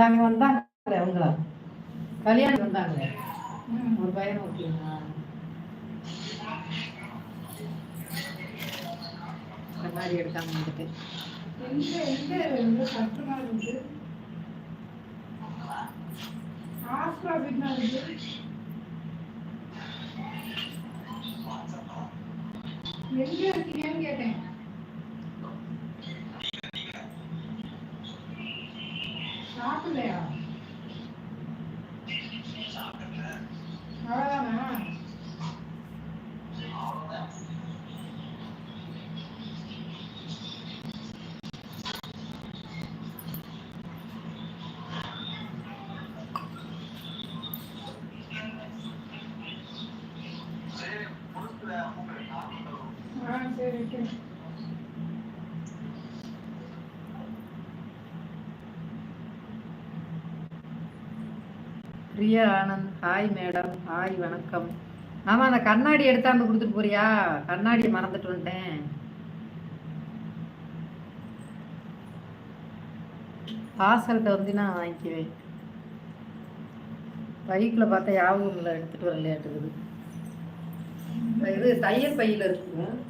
நாங்க வந்தாங்க அவங்களா? கல்யாணம் வந்தாங்களே? ஒரு பையன் ஓகேங்களா இந்த மாதிரி எடுக்காம வந்துட்டு. எங்க எங்க இருந்து கஷ்டமா இருக்கு ஆஸ்ட்ரா வீட்னா இருக்கு எங்க இருக்கீங்கன்னு கேட்டேன் சாப்பிடலையா அவ்வளோதானா ஆ சரி வைக்கிறேன் Priya Anand hi madam hi வணக்கம். ஆமா அந்த கண்ணாடி எடுத்தாந்து கொடுத்துட்டு போறியா? கண்ணாடியை மறந்துட்டு வந்துட்டேன். வாசல்கிட்ட வந்து நான் வாங்கிக்குவேன். பைக்கில் பார்த்தா யாவும் இல்லை எடுத்துட்டு வரலையாட்டுக்குது. இது தையல் பையில் இருக்கும்.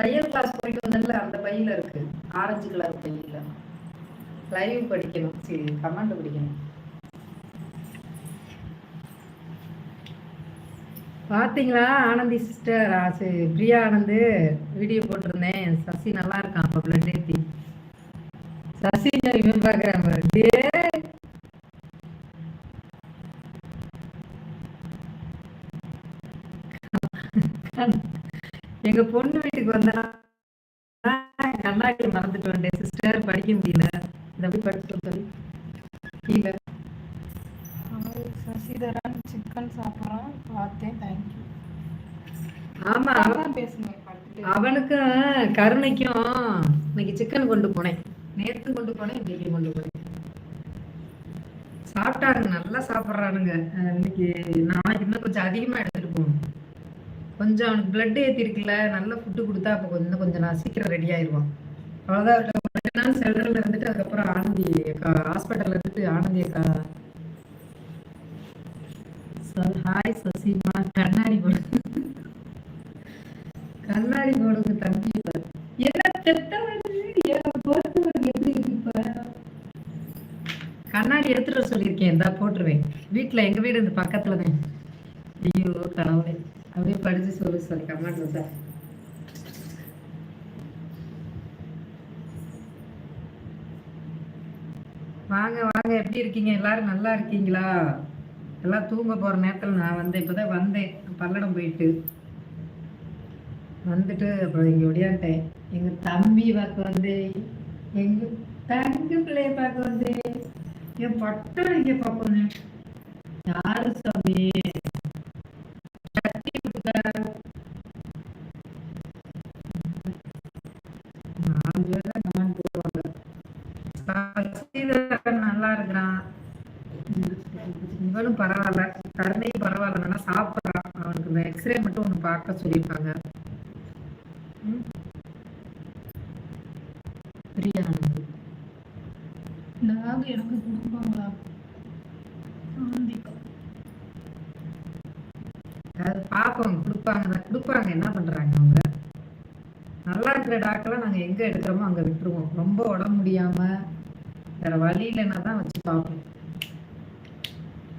தையல் கிளாஸ் போயிட்டு வந்தேன்ல அந்த பையில் இருக்கு. ஆரஞ்சு கலர் பையில். லைவ் படிக்கணும். சரி கமெண்ட் படிக்கணும். பார்த்தீங்களா ஆனந்தி சிஸ்டர் சரி பிரியா ஆனந்து வீடியோ போட்டிருந்தேன். சசி நல்லா இருக்கான் அப்போ பிளட் ஏற்றி சசி இவன் பார்க்குறேன் பாரு. எங்க பொண்ணு வீட்டுக்கு வந்தா கண்ணாடி மறந்துட்டு வந்தேன் சிஸ்டர் படிக்க முடியல. இதை எப்படி படிச்சு சொல்லி கீழே. சசிதரன் சிக்கன் சாப்பிட்றான். பார்த்தேன் தேங்க்யூ ஆமா அவ- அதான் பேசுங்க அவனுக்கும் கருணைக்கும். இன்னைக்கு சிக்கன் கொண்டு போனேன். நேத்து கொண்டு போனேன் இன்னைக்கு கொண்டு போனேன். சாப்பிட்டாருங்க நல்லா சாப்பிட்றானுங்க. இன்னைக்கு நாளைக்கு இன்னும் கொஞ்சம் அதிகமா போகணும் கொஞ்சம் அவனுக்கு பிளட் ஏற்றிருக்குல்ல நல்ல ஃபுட்டு கொடுத்தா அப்போ கொஞ்சம் கொஞ்சம் நான் சீக்கிரம் ரெடி ஆயிடுவான் அவ்வளோதான் ரெண்டு நாள் செல்டரில் இருந்துட்டு அதுக்கப்புறம் ஆனந்தி அக்கா ஹாஸ்பிட்டலில் இருந்துட்டு ஆனந்தி அக்கா. ஹாய் சசிமா கண்ணாடி போடுங்க கண்ணாடி போடுங்க தம்பி என்ன எப்படி இருக்கு கண்ணாடி எடுத்துட்டு வர சொல்லியிருக்கேன். இந்தா போட்டுருவேன். வீட்டில் எங்கள் வீடு இந்த பக்கத்தில் தான் ஐயோ கடவுளே. அப்படியே படிச்சு சொல்லு சொல்லி கமெண்ட் சார் வாங்க வாங்க எப்படி இருக்கீங்க? எல்லாரும் நல்லா இருக்கீங்களா? எல்லாம் தூங்க போற நேரத்துல நான் வந்தேன். இப்பதான் வந்தேன். பல்லடம் போயிட்டு. வந்துட்டு அப்புறம் இங்க ஒடியான்ட்டேன் எங்க தம்பி பார்க்க வந்தேன். எங்க தங்க பிள்ளைய பார்க்க வந்தேன். என் பட்டம் இங்க பார்க்கணும் யாரு சாமி? பார்க்க சொல்லியிருக்காங்க. டாக் எனக்கு கொடுப்பாங்களா? அது பார்ப்போம் கொடுப்பாங்க தான் கொடுப்பாங்க என்ன பண்ணுறாங்க அவங்க? நல்லா இருக்கிற டாக்கெல்லாம் நாங்கள் எங்கே எடுக்கிறோமோ அங்கே விட்டுருவோம். ரொம்ப உடம்பு முடியாமல் வேறு வழி இல்லைன்னா தான் வச்சு பார்ப்போம்.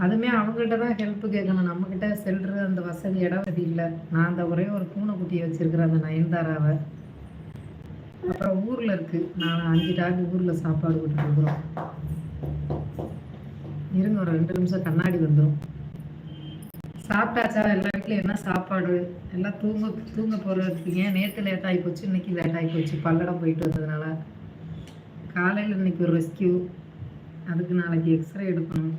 அதுவுமே அவங்ககிட்ட தான் ஹெல்ப் கேட்கணும். நம்மக்கிட்ட செல்ற அந்த வசதி இடவசதி இல்லை. நான் அந்த ஒரே ஒரு பூனைக்குட்டியை வச்சிருக்கிறேன் அந்த நயன்தாராவை. அப்புறம் ஊரில் இருக்குது நான் அஞ்சு டாக்கு ஊரில் சாப்பாடு விட்டுருக்குறோம் இருங்க ஒரு ரெண்டு நிமிஷம் கண்ணாடி வந்துடும் சாப்பிட்டாச்சா? எல்லா வீட்லையும் என்ன சாப்பாடு? எல்லாம் தூங்க தூங்க போகிறதுக்கு நேற்று லேட் ஆகி போச்சு? இன்னைக்கு லேட் ஆகி போச்சு. பல்லடம் போயிட்டு வந்ததுனால. காலையில் இன்னைக்கு ஒரு ரெஸ்கியூ அதுக்கு நாளைக்கு எக்ஸ்ரே எடுக்கணும்.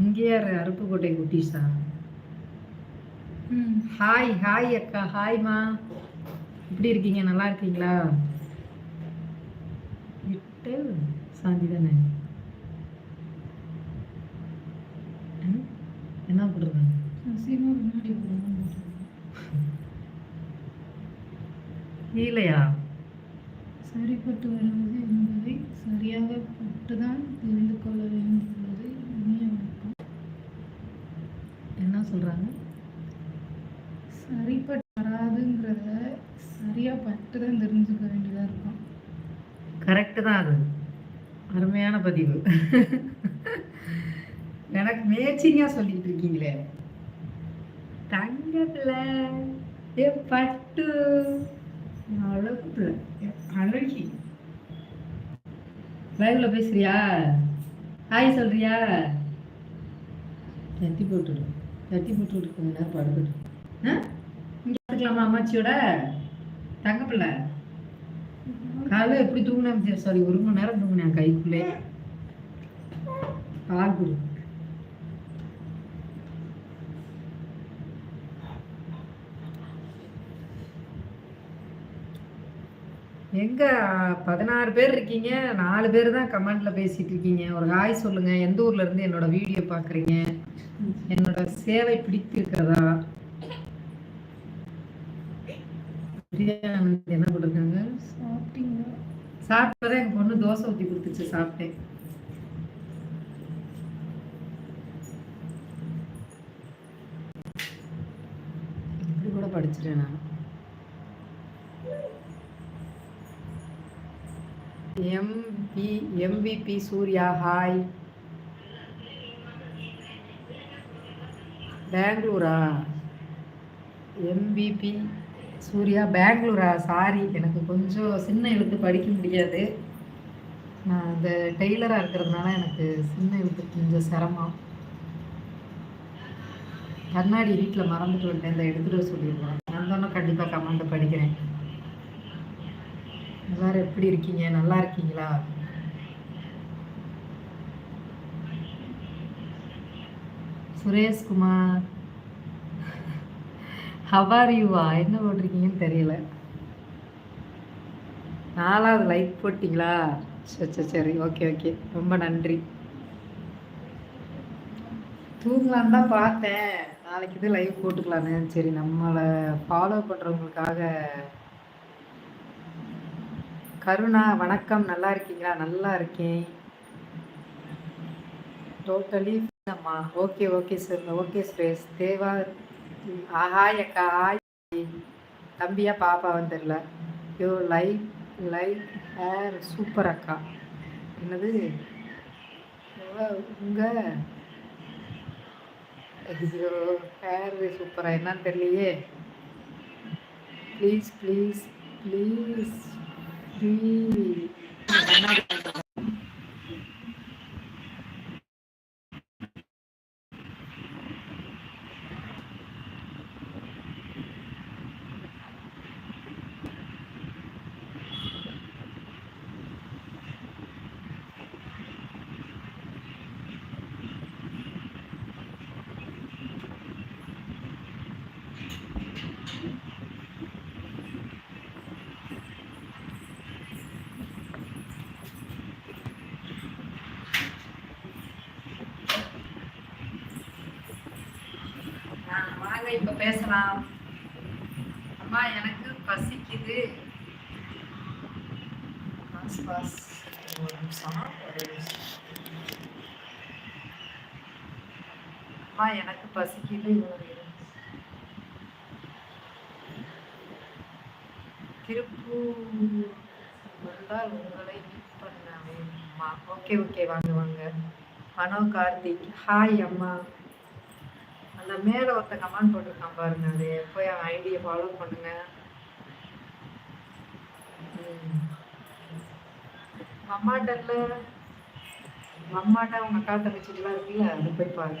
இங்கே யார் அருப்புக்கோட்டை குட்டீஸா? ம் ஹாய் ஹாய் அக்கா ஹாய்மா எப்படி இருக்கீங்க? நல்லா இருக்கீங்களா? விட்டு சாந்தி தானே? என்ன போகணும் இல்லையா? சரிப்பட்டு வருவது என்பதை சரியாக பட்டுதான் தெரிந்து கொள்ள வேண்டியுள்ளது இனிய வணக்கம் என்ன சொல்கிறாங்க சரிப்பட்டு வராதுங்கிறத சரியா பட்டு தான் தெரிஞ்சுக்க வேண்டியதா இருக்கும். கரெக்டு தான் அது. அருமையான பதிவு. எனக்கு மேட்சிங்காக சொல்லிட்டு இருக்கீங்களே. தங்கத்துல ஏ பட்டு. அழகு அழகி. லைவ்ல பேசுறியா? ஹாய் சொல்றியா? தட்டி போட்டுடு. தட்டி போட்டு விட்டு கொஞ்ச நேரம் படுக்கட்டும் ஆ? இங்கே பார்த்துக்கலாமா அம்மாச்சியோட? தங்க பிள்ளை. காலைல எப்படி தூங்கினேன் சாரி ஒரு மணி நேரம் தூங்கினேன் கைக்குள்ளே. பால் குடு. எங்க? பதினாறு பேர் இருக்கீங்க. நாலு பேர் தான் கமெண்ட்ல பேசிட்டு இருக்கீங்க. ஒரு ஹாய் சொல்லுங்க. எந்த ஊர்ல இருந்து என்னோட வீடியோ பாக்குறீங்க? என்னோட சேவை பிடித்திருக்கிறதா? என்ன போட்டிருக்காங்க? சாப்பிட்டீங்களா? சாப்பிட்டதான் என் பொண்ணு தோசை ஊற்றி கொடுத்துச்சு சாப்பிட்டேன். இப்படி கூட படிச்சிட்டேன் நான். எம்பி எம்பிபி சூர்யா ஹாய் பெங்களூரா? எம்பிபி சூர்யா பெங்களூரா? சாரி எனக்கு கொஞ்சம் சின்ன எழுத்து படிக்க முடியாது. நான் இந்த டெய்லராக இருக்கிறதுனால எனக்கு சின்ன எழுத்து கொஞ்சம் சிரமம். கண்ணாடி வீட்டில் மறந்துட்டு வந்துட்டேன். இந்த எடுத்துகிட்டு வர சொல்லியிருந்தேன் வந்தோன்னே கண்டிப்பாக கமெண்ட்டை படிக்கிறேன். எல்லோரும் எப்படி இருக்கீங்க? நல்லா இருக்கீங்களா? சுரேஷ்குமார். ஹவார் யூவா என்ன போட்டிருக்கீங்கன்னு தெரியல. நாலாவது லைக் போட்டிங்களா? சரி சரி சரி ஓகே ஓகே ரொம்ப நன்றி. தூங்கலான்னு தான் பார்த்தேன். நாளைக்கு இது லைவ் போட்டுக்கலான்னு. சரி நம்மளை ஃபாலோ பண்ணுறவங்களுக்காக கருணா வணக்கம். நல்லா இருக்கீங்களா? நல்லா இருக்கேன். டோட்டலி அம்மா okay okay sir okay Suresh Deva ம், ஹாய் அக்கா ஹாய் தம்பியா பாப்பா வந்துடல. Yo light light hair. Super அக்கா. என்னது? உங்கள் ஐயோ ஹேர் சூப்பராக என்னன்னு தெரியலையே. ப்ளீஸ் ப்ளீஸ் ப்ளீஸ் ப்ளீஸ் வாங்க இப்ப பேசலாம். அம்மா எனக்கு பசிக்குது. பாஸ் பாஸ் ஒரு நிமிஷம். ஒரு நிமிஷம். அம்மா எனக்கு பசிக்குது. ஒரு. திருப்பூர் வந்தால் உங்களை மீட் பண்ண ஓகே ஓகே வாங்க வாங்க. மனோ கார்த்திக். ஹாய் அம்மா. அந்த மேலே ஒருத்த கமெண்ட் போட்டிருக்கான் பாருங்க. அது போய் அவன் ஐடியை ஃபாலோ பண்ணுங்க. ம். மம்மாட்ட அம்மாட்ட உங்க அக்கா தங்கச்சிட்டுலாம் இருக்குல்ல அது போய் பாரு.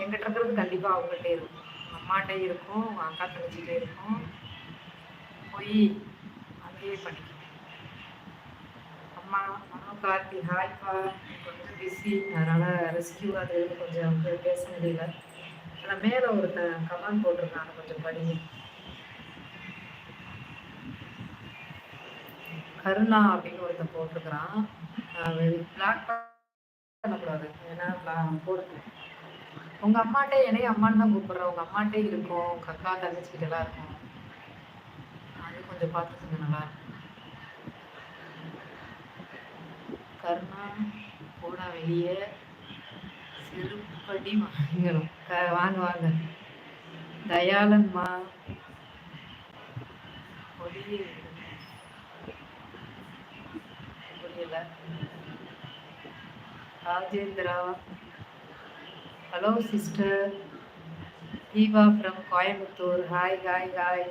எங்கிட்ட இருக்கிறது கண்டிப்பாக அவங்கள்ட்ட இருக்கும். உங்க இருக்கும் உங்க அக்கா தங்கச்சிட்டே இருக்கும். போய் அங்கேயே பண்ணிக்க அம்மா மனோ கார்த்தி ஹாய்ப்பா கொஞ்சம் பிஸி அதனால் ரெஸ்கியூ அது கொஞ்சம் பேச முடியல. ஆனால் மேலே ஒருத்தன் கமெண்ட் போட்டிருக்காங்க கொஞ்சம் படிங்க. கருணா அப்படின்னு ஒருத்தன் போட்டிருக்கிறான். பிளாக் பண்ணக்கூடாது ஏன்னா போடுறது உங்கள் உங்க அம்மாட்டே என்னைய அம்மான்னு தான் கூப்பிடுறேன். உங்க அம்மாட்டே இருக்கும். உங்க அக்கா தங்கச்சிக்கிட்ட எல்லாம் இருக்கும். அது கொஞ்சம் கொஞ்சம் பார்த்துக்குங்க நல்லா இருக்கும். கருணா போடா வெளியே. செருப்படி வாங்கணும் வாங்க வாங்க. தயாளன்மா புரியல Rajendra. Hello sister Deepa from Coimbatore hi hi hi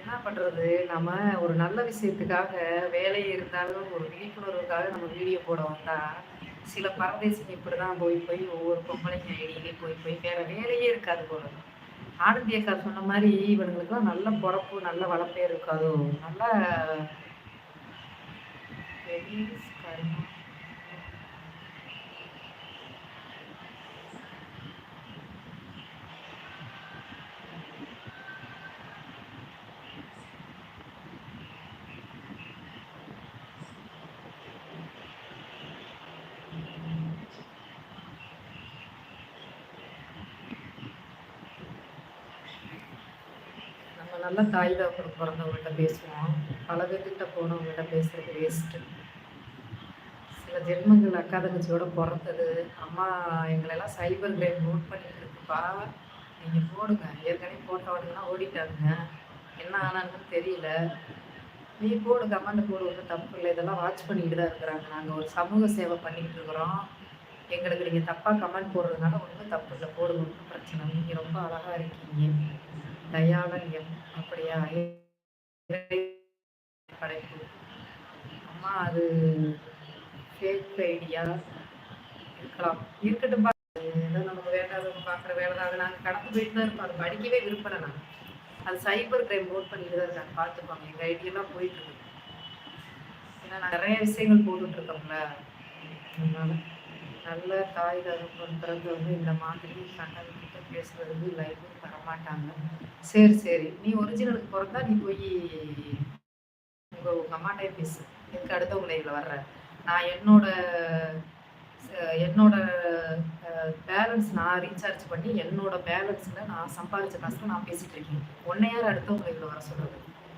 என்ன பண்ணுறது நம்ம ஒரு நல்ல விஷயத்துக்காக வேலை இருந்தாலும் ஒரு விழிப்புணர்வுக்காக நம்ம வீடியோ போட வந்தால் சில பரதேசம் இப்படிதான் போய் போய் ஒவ்வொரு பொம்பளைங்க ஐடியிலே போய் போய் வேற வேலையே இருக்காது போல ஆனந்தி அக்கா சொன்ன மாதிரி இவனுங்களுக்குலாம் நல்ல பிறப்பு நல்ல வளப்பே இருக்காதோ. நல்ல நல்ல தாய் தகப்பனுக்கு பிறந்தவங்கள்ட்ட பேசுவோம். பல பேர்கிட்ட போனவங்கள்ட்ட பேசுறது வேஸ்ட்டு சில ஜென்மங்கள் அக்கா தங்கச்சியோட பிறந்தது. அம்மா எங்களெல்லாம் சைபர் கிரைம் நோட் பண்ணிட்டு இருக்குப்பா. நீங்கள் போடுங்க. ஏற்கனவே போட்ட உடனே ஓடிட்டாருங்க என்ன ஆனான்னு தெரியல. நீ போடு கமெண்ட் போடு ஒன்றும் தப்பு இல்லை. இதெல்லாம் வாட்ச் பண்ணிக்கிட்டு தான் இருக்கிறாங்க. நாங்கள் ஒரு சமூக சேவை பண்ணிக்கிட்டு இருக்கிறோம். எங்களுக்கு நீங்கள் தப்பாக கமெண்ட் போடுறதுனால ஒன்றும் தப்பு இல்லை. போடுங்க ஒன்றும் பிரச்சனை நீங்கள் ரொம்ப அழகாக இருக்கீங்க. தயாளன் எம் அப்படியா? படைப்பு. அம்மா அது ஃபேக் ஐடியா இருக்கலாம். இருக்கட்டும் ஏதோ நமக்கு வேண்டாதவங்க பார்க்குற வேலை தான். அது நாங்கள் கடந்து போயிட்டு தான் இருப்போம் அது படிக்கவே விருப்பம் நாங்கள் அது சைபர் கிரைம் நோட் பண்ணிட்டு தான் இருக்காங்க. பார்த்துப்பாங்க. எங்கள் ஐடியெல்லாம் போயிட்டு இருக்கு. ஏன்னா நிறைய விஷயங்கள் போட்டுட்டு இருக்கோம்ல. அதனால நல்ல தாய் தகப்பன்றது வந்து இந்த மாதிரி கண்டவங்கிட்ட வந்து லைஃபும் வரமாட்டாங்க சரி சரி. நீ ஒரிஜினலுக்கு பிறந்தா நீ போய் உங்க உங்க அம்மாட்டே பேசு. எனக்கு அடுத்தவங்களை இதில் வர்ற? நான் என்னோட என்னோட பேலன்ஸ் நான் ரீசார்ஜ் பண்ணி என்னோட பேலன்ஸில் நான் சம்பாதிச்ச காசில் நான் பேசிகிட்டு இருக்கேன். உன்னை யார் அடுத்தவங்களை இதில் வர சொல்கிறது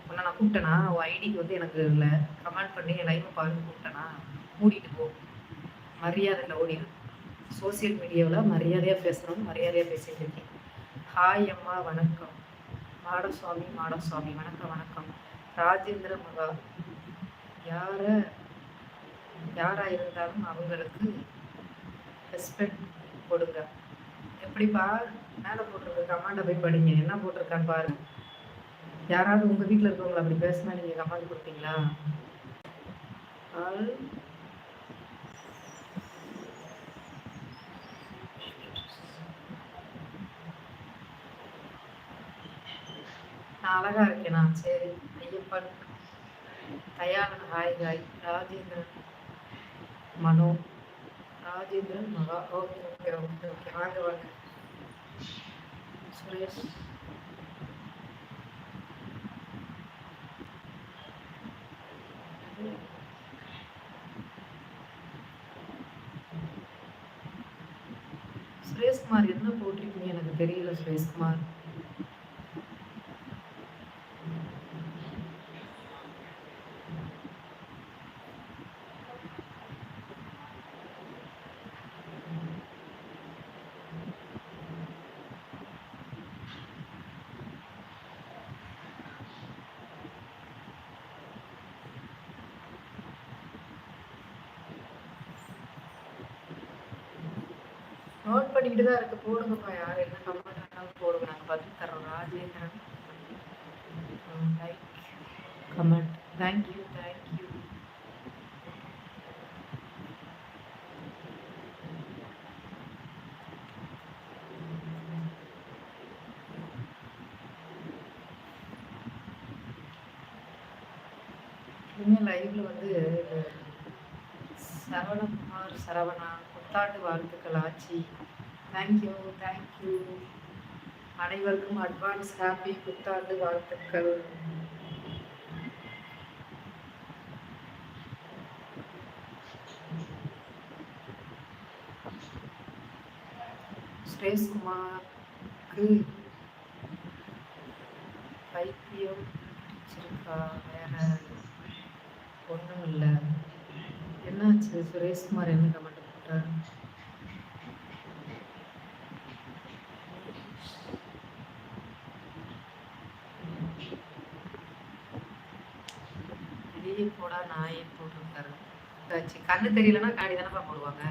உன்னை நான் கூப்பிட்டேனா? உன் ஐடிக்கு வந்து எனக்கு இல்லை கமெண்ட் பண்ணி என் லைஃப்பை பாருன்னு கூப்பிட்டேனா? மூடிட்டு போ. மரியாதையில் ஓடிடு சோசியல் மீடியாவில் மரியாதையாக பேசணும் மரியாதையாக பேசிட்டு இருக்கேன் ஹாய் அம்மா வணக்கம். மாடசுவாமி மாடசுவாமி வணக்கம் வணக்கம். ராஜேந்திர மகா. யார யாராக இருந்தாலும் அவங்களுக்கு ரெஸ்பெக்ட் கொடுங்க. எப்படிப்பா மேலே போட்டிருக்க கமாண்டை போய் படிங்க. என்ன போட்டிருக்கான்னு பாருங்க. யாராவது உங்கள் வீட்டில் இருக்கவங்களை அப்படி பேசினா நீங்கள் கமாண்ட் கொடுப்பீங்களா? ஆள் நான் அழகா இருக்கேனா சரி Ayyappan Dayanan hi hi Rajendran Mano Rajendran Maha okay okay okay okay வாங்க வாங்க. சுரேஷ். சுரேஷ்குமார் என்ன போட்டிருக்கீங்க? எனக்கு தெரியல சுரேஷ்குமார். நோட் பண்ணிக்கிட்டு தான் இருக்கு. போடுங்கப்பா யார் என்ன கமெண்ட் வேணாலும் போடுங்க. நாங்கள் பதில் தர்றோம். ராஜேந்திரன். லைக் கமெண்ட் தேங்க்யூ இனிமேல் லைவ்ல வந்து சரவணகுமார் சரவணா புத்தாண்டு வாழ்த்துக்கள் ஆச்சு தேங்க்யூ தேங்க்யூ அனைவருக்கும் அட்வான்ஸ் ஹாப்பி புத்தாண்டு வாழ்த்துக்கள். சுரேஷ்குமாருக்கு பைத்தியம் பிடிச்சிருக்கா வேற ஒன்றும் இல்லை என்னாச்சு சுரேஷ்குமார் என்ன கமெண்ட் போட்டார்? வெளியே நாயே போட்டிருக்காரு. ஆச்சு. கண்ணு தெரியலன்னா காடி தானப்பா போடுவாங்க.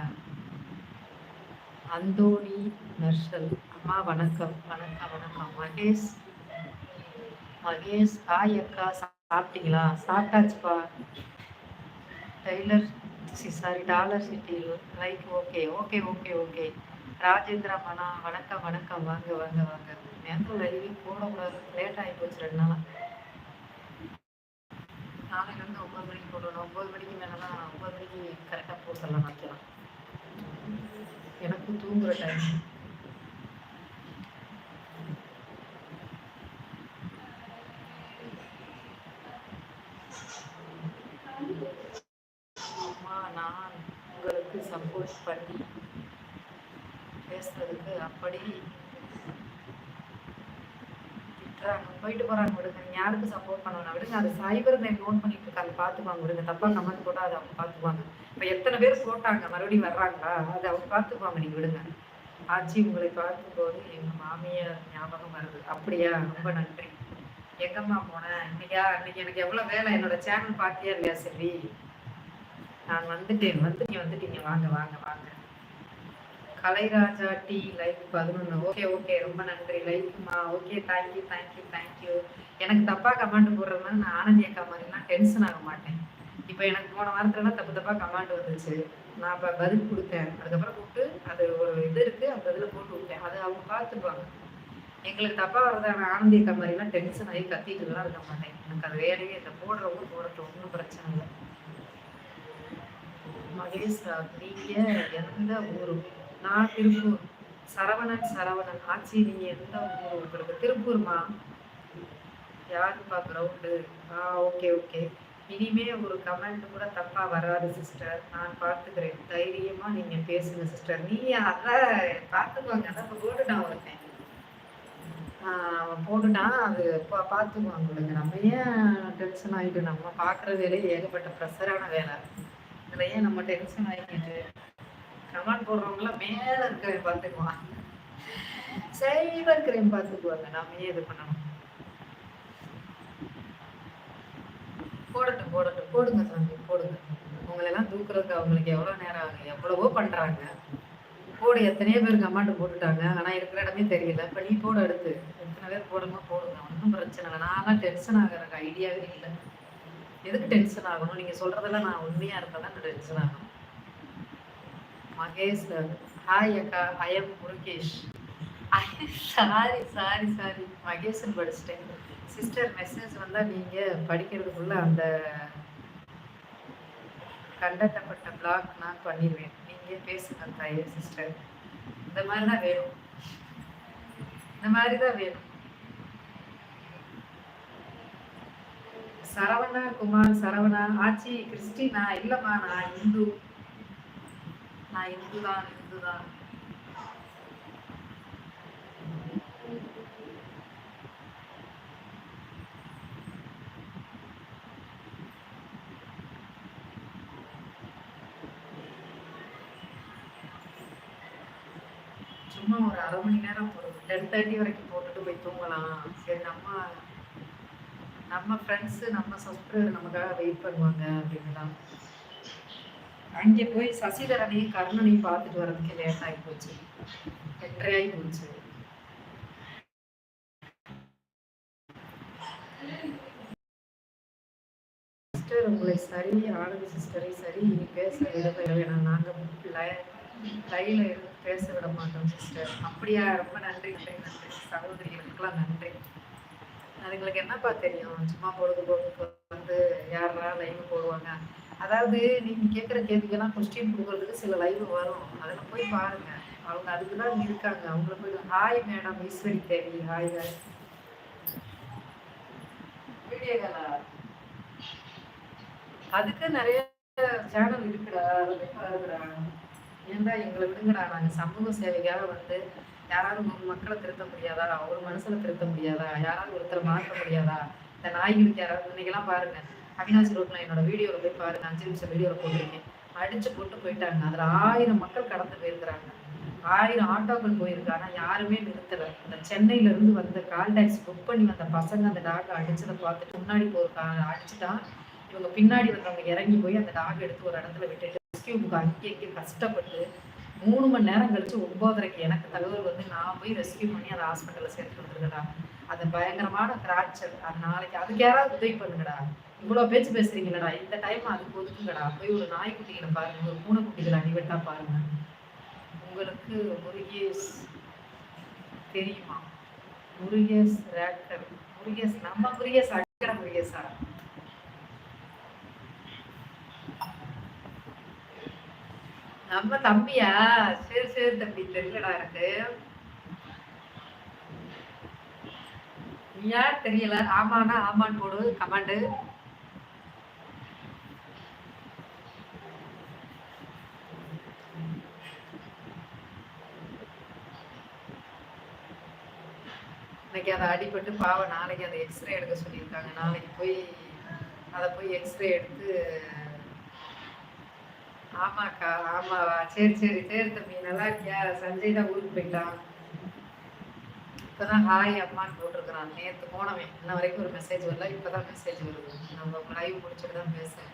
அந்தோணி நர்ஷல் அம்மா வணக்கம் வணக்கம் வணக்கம். மகேஷ் மகேஷ் ஹாய் அக்கா சாப்பிட்டீங்களா? சாப்பிட்டாச்சுப்பா. Tailor sorry dollar city like okay okay okay okay. Rajendra Mana வணக்கம் வணக்கம். வாங்க வாங்க வாங்க. நேரத்தில் லைவே போடக்கூடாது. லேட் ஆகி போச்சு ரெண்டு நாளாக நாளைக்கு வந்து போடணும். ஒம்பது மணிக்கு மேலாம் ஒம்பது மணிக்கு கரெக்டாக போட்டுடலாம் வைக்கலாம். எனக்கும் தூங்குற டைம் அம்மா நான் உங்களுக்கு சப்போர்ட் பண்ணி பேசுறதுக்கு அப்படி விட்டுறாங்க. போயிட்டு போறாங்க விடுங்க யாருக்கு சப்போர்ட் பண்ணணும் விடுங்க. அது சைபர் கிரைம் நோட் பண்ணிட்டு இருக்காங்க பார்த்துப்பாங்க விடுங்க தப்பா கமெண்ட் போட்டா அதை அவங்க பார்த்துக்குவாங்க இப்போ எத்தனை பேர் போட்டாங்க? மறுபடியும் வர்றாங்களா? அதை அவங்க பார்த்துப்பாங்க. நீங்க விடுங்க. ஆச்சி உங்களை பார்க்கும்போது எங்க மாமியார் ஞாபகம் வருது. அப்படியா? ரொம்ப நன்றி. எங்கம்மா போனேன் இன்னைக்கா? இன்னைக்கு எனக்கு எவ்வளவு வேலை? என்னோட சேனல் பார்த்தியா இல்லையா செல்வி? நான் வந்துட்டேன். வந்துட்டீங்க வந்துட்டீங்க. வாங்க வாங்க வாங்க. கலைராஜா டி லைக் பதினொன்று ஓகே ஓகே ரொம்ப நன்றி. லைஃப்மா okay thank you thank you thank you எனக்கு தப்பாக கமெண்ட் போடுறதுனால நான் ஆனந்தி அக்கா மாதிரிலாம் டென்ஷன் ஆக மாட்டேன். இப்போ எனக்கு போன வாரத்துலலாம் தப்பு தப்பாக கமெண்ட் வந்துச்சு. நான் இப்போ பதில் கொடுத்தேன். அதுக்கப்புறம் கூப்பிட்டு அது ஒரு இது இருக்குது அந்த இதில் போட்டு விட்டேன். அது அவங்க பார்த்துப்பாங்க. எங்களுக்கு தப்பாக வர்றதான ஆனந்தி அக்கா மாதிரிலாம் டென்ஷன் ஆகி கத்திட்டுலாம் இருக்க மாட்டேன். எனக்கு அது வேலையே இல்லை. போடுறவங்க போடட்டும். ஒன்றும் பிரச்சனை இல்லை. மகேஷ் நீங்கள் எந்த ஊரும் நான் திருப்பூர். சரவணன் சரவணன் ஆச்சி நீங்க எந்த ஊர் உங்களுக்கு திருப்பூர்மா? யாருப்பா கிரவுண்டு ஆ ஓகே ஓகே இனிமே ஒரு கமெண்ட் கூட தப்பா வராது சிஸ்டர் நான் பார்த்துக்கிறேன் தைரியமா நீங்க பேசுங்க சிஸ்டர் நீ அதான் பார்த்துக்குவாங்க அதான் இப்போ நான் ஒருத்தன். ஆஹ் அவன் அது பா- பார்த்துக்குவாங்க விடுங்க நம்ம ஏன் டென்ஷன் ஆகிட்டு நம்ம பார்க்குற வேலையே ஏகப்பட்ட ப்ரெஷரான வேலை. இதுல ஏன் நம்ம டென்ஷன் ஆகிக்கிட்டு கமெண்ட் போடுறவங்களாம் மேலே இருக்கிறவன் பார்த்துக்குவான். சைடில் இருக்கிறவன் பார்த்துக்குவாங்க. நாம ஏன் இது பண்ணணும்? போடட்டும் போடட்டும். போடுங்க சாமி போடுங்க. உங்களெல்லாம் தூக்குறதுக்கு அவங்களுக்கு எவ்வளோ நேரம் ஆகும் எவ்வளவோ பண்ணுறாங்க போடு எத்தனையோ பேர் கமெண்ட் போட்டுட்டாங்க. ஆனால் இருக்கிற இடமே தெரியல. இப்போ நீ போடு அடுத்து. எத்தனை பேர் போடுங்க போடுங்க. ஒன்றும் பிரச்சனை இல்லை. நான்லாம் டென்ஷன் ஆகிற ஐடியாவே இல்லை. எதுக்கு டென்ஷன் ஆகணும்? நீங்கள் சொல்கிறதெல்லாம் நான் உண்மையாக இருந்தால் தான் டென்ஷன் ஆகணும். மகேஷ் ஹாய் அக்கா I am Murugesh sorry sorry sorry. Maheshan படிச்சிட்டேன். Sister message வந்தால் நீங்கள் படிக்கிறதுக்குள்ள அந்த கண்டட்டப்பட்ட பிளாக் நான் பண்ணிடுவேன். நீங்கள் பேசுங்க தாயே சிஸ்டர் இந்த மாதிரி தான் வேணும். இந்த மாதிரி தான் வேணும். சரவணா குமார் சரவணா. ஆச்சி கிறிஸ்டினா இல்லைம்மா நான் இந்து. நான் இந்து தான் இந்து தான் சும்மா ஒரு அரை மணி நேரம் ஒரு டென் தேர்ட்டி வரைக்கும் போட்டுட்டு போய் தூங்கலாம். சரி நம்ம நம்ம ஃப்ரெண்ட்ஸு நம்ம சப்ஸ்கிரைபர் நமக்காக வெயிட் பண்ணுவாங்க அப்படின்னு தான் அங்கே போய் சசிதரனையும் கர்ணனையும் பார்த்துட்டு வர்றதுக்கு லேட் ஆகி போச்சு எட்டரை ஆகி போச்சு சிஸ்டர் உங்களை சரி ஆனந்தி சிஸ்டரை சரி இனி பேச விட வேணாம். நாங்கள் லைவ்ல இருந்து பேச விட மாட்டோம் சிஸ்டர் அப்படியா? ரொம்ப நன்றி நன்றி நன்றி. சகோதரிகளுக்கெல்லாம் நன்றி. அதுங்களுக்கு என்னப்பா தெரியும்? சும்மா பொழுதுபோக்கு வந்து யாரா லைவ் போடுவாங்க? அதாவது நீங்க கேட்குற கேள்விக்கெல்லாம் கொஸ்டின் கொடுக்கறதுக்கு சில லைவ் வரும். அதில் போய் பாருங்க. அவங்க அதுக்கு தான் இருக்காங்க. அவங்கள போய் hi madam Eswari Devi hi hi வீடியோகளா அதுக்கு நிறைய சேனல் இருக்குடா. பாருங்கடா. ஏன்டா எங்களை விடுங்கடா. நாங்கள் சமூக சேவைக்காக வந்து யாராவது ஒரு மக்களை திருத்த முடியாதா? ஒரு மனசில் திருத்த முடியாதா? யாராவது ஒருத்தரை மாற்ற முடியாதா? இந்த நாய்களுக்கு யாராவது இன்னைக்கெல்லாம் பாருங்க. அவினாசி ரோட்ல என்னோட வீடியோவில் போய் பாருங்க அஞ்சு நிமிஷம் வீடியோவில் போட்டிருக்கேன். அடிச்சு போட்டு போயிட்டாங்க. அதுல ஆயிரம் மக்கள் கடந்து போயிருக்கிறாங்க. ஆயிரம் ஆட்டோக்கள் போயிருக்கு. ஆனா யாருமே நிறுத்தல. இந்த சென்னையில இருந்து வந்த கால் டாக்ஸி புக் பண்ணி வந்த பசங்க அந்த டாக்கை அடிச்சதை பார்த்துட்டு முன்னாடி போய் அடிச்சுட்டான் இவங்க பின்னாடி வந்தவங்க இறங்கி போய் அந்த டாக் எடுத்து ஒரு இடத்துல விட்டுட்டு ரெஸ்கியூவுக்கு அங்கே இங்கே கஷ்டப்பட்டு மூணு மணி நேரம் கழிச்சு ஒன்பதரைக்கு எனக்கு தகவல் வந்து நான் போய் ரெஸ்கியூ பண்ணி அதை ஹாஸ்பிட்டலில் சேர்த்து வந்துருக்கடா அது பயங்கரமான கிராச்சல் அது நாளைக்கு அதுக்கு யாராவது உதவி பண்ணுங்கடா. இவ்வளோ பேச்சு பேசுறீங்களடா இந்த டைம் அதுக்கு ஒதுக்குங்கடா போய் ஒரு நாய்க்குட்டிகளை பாருங்க ஒரு பூனைக்குட்டிகளை அடிவெட்டா பாருங்க. உங்களுக்கு முருகேஷ் தெரியுமா? முருகேஷ் ரேக்கர். முருகேஷ் நம்ம முருகேஷ் அடிக்கிற முருகேஷா நம்ம தம்பியா? சரி சரி தம்பி தெரியலடா எனக்கு. நீ தெரியல? ஆமானா ஆமான்னு போடு கமாண்டு. இன்னைக்கு அதை அடிபட்டு பாவம் நாளைக்கு அதை எக்ஸ்ரே எடுக்க சொல்லியிருக்காங்க. நாளைக்கு போய் அதை போய் எக்ஸ்ரே எடுத்து ஆமாக்கா ஆமாவா சரி சரி சரி தம்பி நல்லா இருக்கியா? சஞ்சய் தான் ஊருக்கு போயிட்டான். இப்பதான் ஹாய் அம்மான்னு போட்டிருக்கிறான். நேற்று போனவன். இன்ன வரைக்கும் ஒரு மெசேஜ் வரல இப்பதான் மெசேஜ் வருது. நம்ம லைவ் முடிச்சுட்டு தான் பேசுறேன்.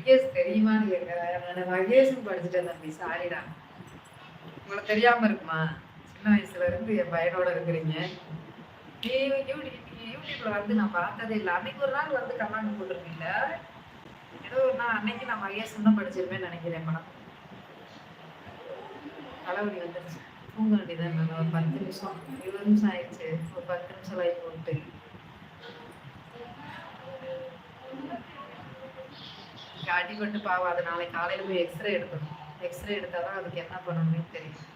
மகேஷ் தெரியுமான்னு கேட்கிறேன் நான் மகேஷும் படிச்சுட்டேன் தம்பி சாரிடா. உங்களுக்கு தெரியாம இருக்குமா? சின்ன வயசுல இருந்து என் பையனோட இருக்கிறீங்க. நீ யூடியூப்ல வந்து நான் பார்த்ததே இல்லை. அன்னைக்கு ஒரு நாள் வந்து கமெண்ட் போட்டிருக்கீங்க ஏதோ ஒரு நாள் அன்னைக்கு நான் மகேஷ் தான் படிச்சிருப்பேன்னு நினைக்கிறேன் படம். தலைவலி வந்துருச்சு. தூங்க வேண்டியதான் ஒரு பத்து நிமிஷம். இருபது நிமிஷம் ஆயிடுச்சு. ஒரு பத்து நிமிஷம் லைஃப் போட்டு. அவனுக்கு அடி கொண்டு பாவம். அது நாளைக்கு காலையில போய் எக்ஸ்ரே எடுக்கணும். எக்ஸ்ரே எடுத்தாதான் அதுக்கு என்ன பண்ணணும்னு தெரியும்.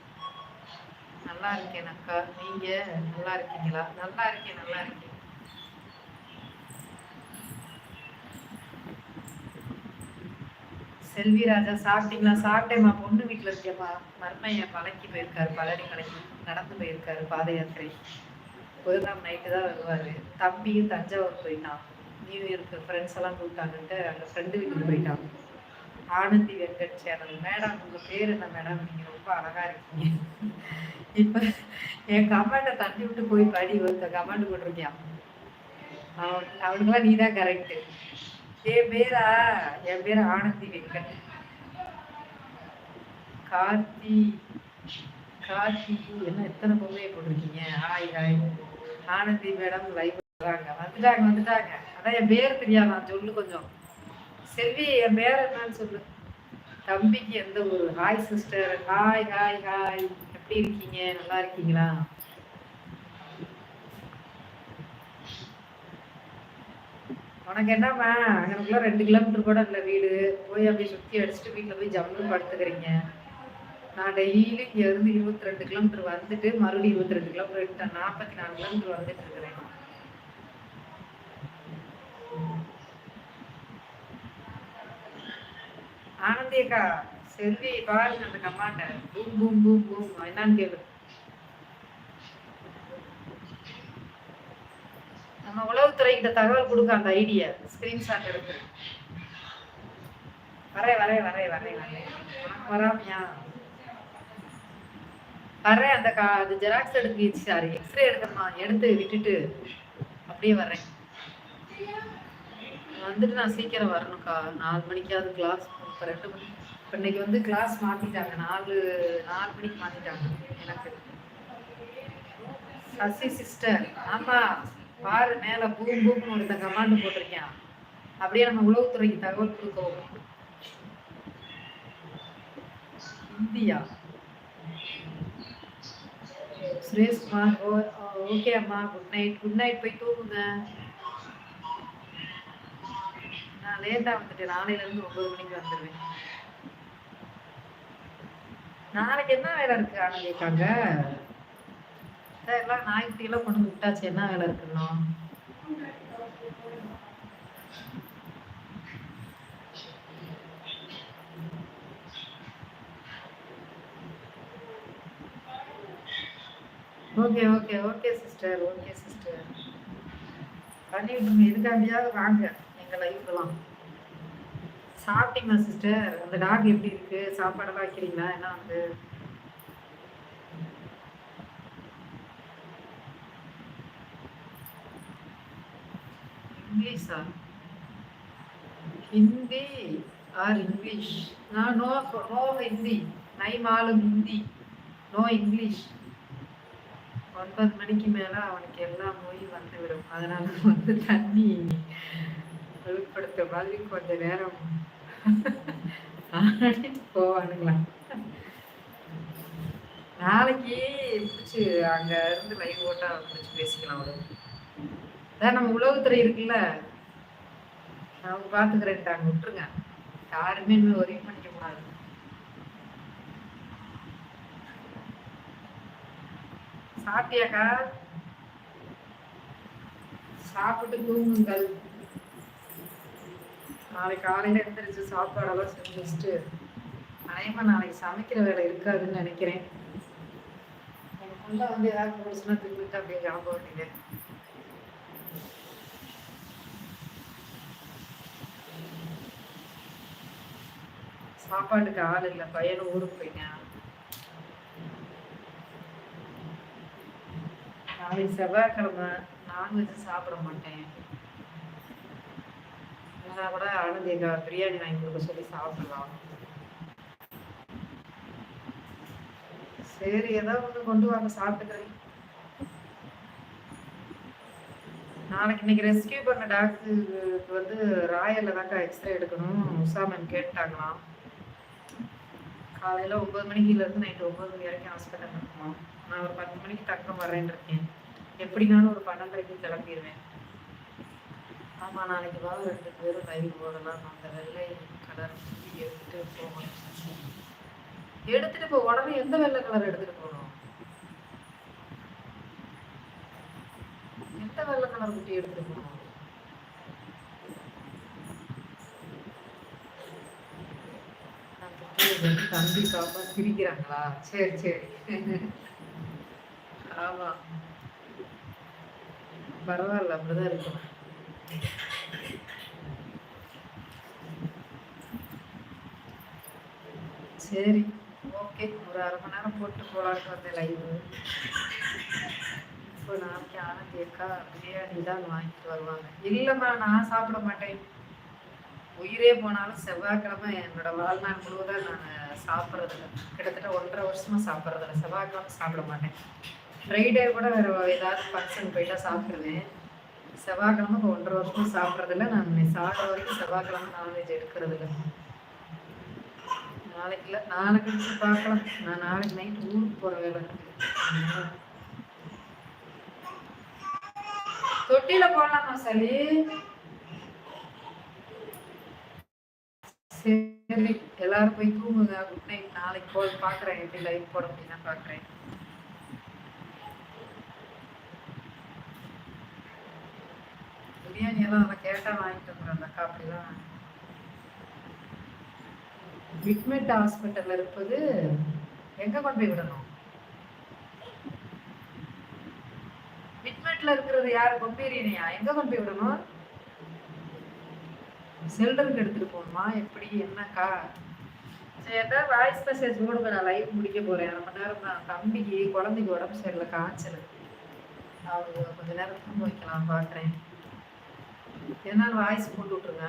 நல்லா இருக்கேன் அக்கா. நீங்க நல்லா இருக்கீங்களா? நல்லா இருக்கேன் நல்லா இருக்கேன். செல்வி ராஜா சாப்பிட்டீங்களா? சாப்பிட்டேம்மா. பொண்ணு வீட்டில் இருக்கேம்மா. மர்மைய பழக்கி போயிருக்காரு. பழனி கலைக்கு நடந்து போயிருக்காரு. பாத யாத்திரை புதன்கிழமை நைட்டு தான் வருவாரு. தம்பியும் தஞ்சாவூர் போயிட்டான். நியூ இயருக்கு ஃப்ரெண்ட்ஸ் எல்லாம் கூப்பிட்டாங்கன்ட்டு அங்கே ஃப்ரெண்டு வீட்டுக்கு போயிட்டாங்க. ஆனந்தி வெங்கட் சேனல். மேடம் உங்கள் பேர் என்ன மேடம்? நீங்கள் ரொம்ப அழகாக இருக்கீங்க. இப்போ என் கமெண்ட்டை தட்டி விட்டு போய் படி ஒருத்த கமெண்ட் போட்டிருக்கியான் அவன் அவனுக்குலாம் நீ தான் கரெக்டு என் பேரா? என் பேர் ஆனந்தி வெங்கட். கார்த்தி கார்த்தி என்ன எத்தனை பொம்மையை போட்டிருக்கீங்க? Hi hi Anandhi madam live வந்துட்டாங்க வந்துட்டாங்க வந்துட்டாங்க. அதான் என் பேர் தெரியாதா சொல்லு கொஞ்சம். செல்வி என் பேர் என்னன்னு சொல்லு. தம்பிக்கு எந்த ஒரு hi sister hi hi hi எப்படி இருக்கீங்க? நல்லா இருக்கீங்களா? உனக்கு என்னம்மா? அங்கனுக்குள்ள ரெண்டு கிலோமீட்டர் கூட இல்லை வீடு. போய் அப்படியே சுற்றி அடிச்சுட்டு வீட்டில் போய் ஜம்முன்னு படுத்துக்கிறீங்க. நான் டெய்லி இங்க இருந்து இருபத்தி ரெண்டு கிலோமீட்டர் வந்துட்டு மறுபடியும் இருபத்தி ரெண்டு கிலோமீட்டர் நாற்பத்தி நாலு கிலோமீட்டர் வந்துட்டு இருக்கிறேன். ஆனந்தி அக்கா செல்வி பாருங்க அந்த கமாண்ட பூம் பூம் பூம் பூம். என்னன்னு கேளு. நம்ம உளவுத்துறை கிட்ட தகவல் கொடுக்க அந்த ஐடியா ஸ்கிரீன்ஷாட் எடுத்து. வரேன் வரேன் வரேன் வரேன் வரேன் உனக்கு வராமையா? வரேன் அந்த கா அது ஜெராக்ஸ் எடுக்க சாரி எக்ஸ்ரே எடுக்கணுமா? எடுத்து விட்டுட்டு அப்படியே வரேன் வந்துட்டு நான் சீக்கிரம் வரணும்க்கா. நாலு மணிக்காவது கிளாஸ் இப்போ ரெண்டு மணி. இப்போ இன்னைக்கு வந்து கிளாஸ் மாற்றிட்டாங்க நாலு நாலு மணிக்கு மாற்றிட்டாங்க எனக்கு. சசி சிஸ்டர் ஆமா பாரு மேலே பூம் பூம்னு ஒருத்தன் கமாண்டு போட்டிருக்கேன். அப்படியே நம்ம உளவுத்துறைக்கு தகவல் கொடுக்கவும். இந்தியா. சுரேஷ்குமார் ஓ ஓகே அம்மா. குட் நைட் குட் நைட் போய் தூங்குங்க. நான் லேட்டா வந்துட்டேன். நாளையிலேருந்து ஒன்பது மணிக்கு வந்துடுவேன் நாளைக்கு என்ன வேலை இருக்கு ஆனால் கேட்காங்க சார் எல்லாம் நாய்க்குட்டியெல்லாம் கொண்டு விட்டாச்சு. என்ன வேலை இருக்குன்னா? Okay okay okay sister okay sister. பண்ணி இதுக்காண்டியாவது வாங்க. இந்த லைவ்லாம் சாப்பிட்டீங்களா சிஸ்டர் அந்த டாக் எப்படி இருக்கு? சாப்பாடெல்லாம் வைக்கிறீங்களா? என்ன வந்து? இங்கிலீஷ் இங்கிலீஷா ஹிந்தி ஆர் இங்கிலீஷ் நான் நோ நோ ஹிந்தி நைமாலும் ஹிந்தி நோ இங்கிலீஷ் ஒன்பது மணிக்கு மேலே அவனுக்கு எல்லா நோயும் வந்துவிடும். அதனால வந்து தண்ணி வெளிப்படுத்த மாதிரி கொஞ்ச நேரம். போவானுங்களா? நாளைக்கு பிடிச்சி அங்கே இருந்து லைவ் ஓட்டா பிடிச்சி பேசிக்கலாம் அவ்வளோ அதான் நம்ம உளவுத்துறை இருக்குல்ல? அவங்க பார்த்துக்கிறேன்ட்டாங்க விட்டுருங்க. யாருமே இனிமேல் ஒரே பண்ணிக்க கூடாது. சாப்பிட்டியாக்கா? சாப்பிட்டு தூங்குங்கள். நாளைக்கு காலையில் எழுந்திரிச்சு சாப்பாடெல்லாம் செஞ்சு வச்சுட்டு அநேகமா நாளைக்கு சமைக்கிற வேலை இருக்காதுன்னு நினைக்கிறேன். எனக்குள்ள வந்து ஏதாவது போடுச்சுன்னா தின்னுட்டு அப்படியே கிளம்ப வேண்டியது. சாப்பாட்டுக்கு ஆள் இல்லை பையனும் ஊருக்கு போயிட்டான். நாளைக்கு செவ்வாய்க்கிழமை நான்வெஜ் சாப்பிட மாட்டேன். இல்லைனா கூட ஆனந்தியக்கா பிரியாணி வாங்கி கொடுக்க சொல்லி சாப்பிடலாம். சரி ஏதாவது ஒன்று கொண்டு வாங்க சாப்பிட்டுக்கிறேன் நாளைக்கு இன்னைக்கு ரெஸ்கியூ பண்ண டாக்டருக்கு வந்து ராயல்ல தாக்கா எக்ஸ்ரே எடுக்கணும். உஷா மேம் கேட்டாங்களாம். காலையில் ஒம்பது மணிக்குலேருந்து நைட்டு ஒம்பது மணி வரைக்கும் ஹாஸ்பிட்டல் இருக்குமா நான் ஒரு பத்து மணிக்கு தக்கம் வரேன் இருக்கேன். எப்படினாலும் ஒரு பன்னெண்டரைக்கு கிளம்பிடுவேன் ஆமாம் நாளைக்கு வா ரெண்டு பேரும் லைவ் போடலாம். அந்த வெள்ளை கலர் எடுத்துகிட்டு போகணும். எடுத்துகிட்டு போ உடனே எந்த வெள்ளை கலர் எடுத்துகிட்டு போகணும்? எந்த வெள்ளை கலர் குட்டி எடுத்துகிட்டு போகணும்? தம்பி பாப்பா சிரிக்கிறாங்களா? சரி சரி. ஆமா. பரவாயில்ல அப்படிதான் இருக்கணும். சரி ஓகே ஒரு அரை மணி நேரம் போட்டு போகலான்னு வந்தேன் லைவ் இப்போ நாளைக்கு ஆனந்தி அக்கா பிரியாணி தான் வாங்கிட்டு வருவாங்க. இல்லைம்மா நான் சாப்பிட மாட்டேன். உயிரே போனாலும் செவ்வாய்க்கிழமை என்னோட வாழ்நாள் முழுவதும் நான் சாப்பிட்றதில்ல கிட்டத்தட்ட ஒன்றரை வருஷமா சாப்பிட்றதில்ல செவ்வாய்க்கிழமை சாப்பிட மாட்டேன். ஃப்ரைடே கூட வேறு ஏதாவது ஃபங்க்ஷன் போயிட்டா சாப்பிடுவேன் செவ்வாய்க்கிழமை இப்போ ஒன்றரை வருஷமா சாப்பிட்றதில்ல. நான் சாப்பிட்ற வரைக்கும் செவ்வாய்க்கிழமை நான்வெஜ் எடுக்கிறதில்ல. நாளைக்கு இல்லை. நாளைக்கு பார்க்கலாம். நான் நாளைக்கு நைட் ஊருக்கு போகிற வேலை. தொட்டியில போடலாமா சரி சரி எல்லாரும் போய் தூங்குங்க. குட் நைட் நாளைக்கு போய் பார்க்குறேன். எப்படி லைவ் போட முடியும்னா பார்க்குறேன். பிரியாணி எல்லாம் அதை கேட்டால் வாங்கிட்டு வந்துடும் அந்த அக்கா அப்படிலாம் விட்மெட் ஹாஸ்பிட்டலில் இருப்பது எங்கே கொண்டு போய் விடணும்? விக்மெட்டில் இருக்கிறது யார்? கொம்பேரியனையா எங்கே கொண்டு போய் விடணும்? செல்டருக்கு எடுத்துகிட்டு போகணுமா? எப்படி? என்னக்கா? சரி ஏதாவது வாய்ஸ் மெசேஜ் கொடுங்க நான் லைவ் முடிக்க போகிறேன் அரை மணி நேரம் தான். தம்பிக்கு குழந்தைக்கு உடம்பு சரியில்லை. காய்ச்சல். அவங்க கொஞ்சம் நேரம் தூங்க வைக்கலாம் பார்க்குறேன் என்னால் வாய்ஸ் போட்டு விட்ருங்க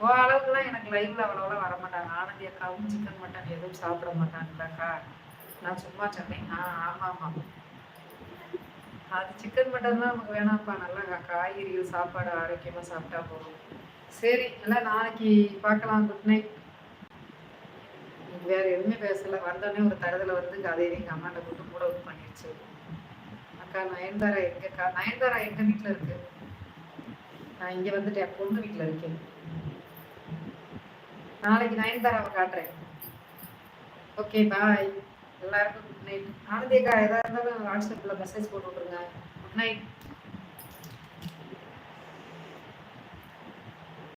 ஓ அளவுக்குலாம் எனக்கு லைவ்ல அவ்வளோலாம் வர மாட்டாங்க. ஆனந்தி அக்காவும் சிக்கன் மட்டன் எதுவும் சாப்பிட மாட்டாங்களாக்கா? நான் சும்மா சொன்னேன். ஆ ஆமாம் ஆமாம் அது சிக்கன் மட்டன்லாம் நமக்கு வேணாம்ப்பா. நல்லா காய்கறிகள் சாப்பாடு ஆரோக்கியமாக சாப்பிட்டா போதும். சரி எல்லாம் நாளைக்கு பார்க்கலாம். குட் நைட் வேற எதுவுமே பேசலை. வந்தோடனே ஒரு தடத்துல வந்து கதையை எங்கள் அம்மாட்ட கூட்டு கூட ஒர்க் பண்ணிடுச்சு. அக்கா நயன்தாரா எங்கக்கா நயன்தாரா எங்க வீட்டில் இருக்கு? நான் இங்கே வந்துட்டேன் பொண்ணு வீட்டில் இருக்கேன். நாளைக்கு நயன்தாராவை காட்டுறேன். ஓகே பாய் எல்லாருக்கும் குட் நைட் ஆனந்தேக்கா எதா இருந்தாலும் வாட்ஸ்அப்பில் மெசேஜ் போட்டு விட்ருங்க குட் நைட்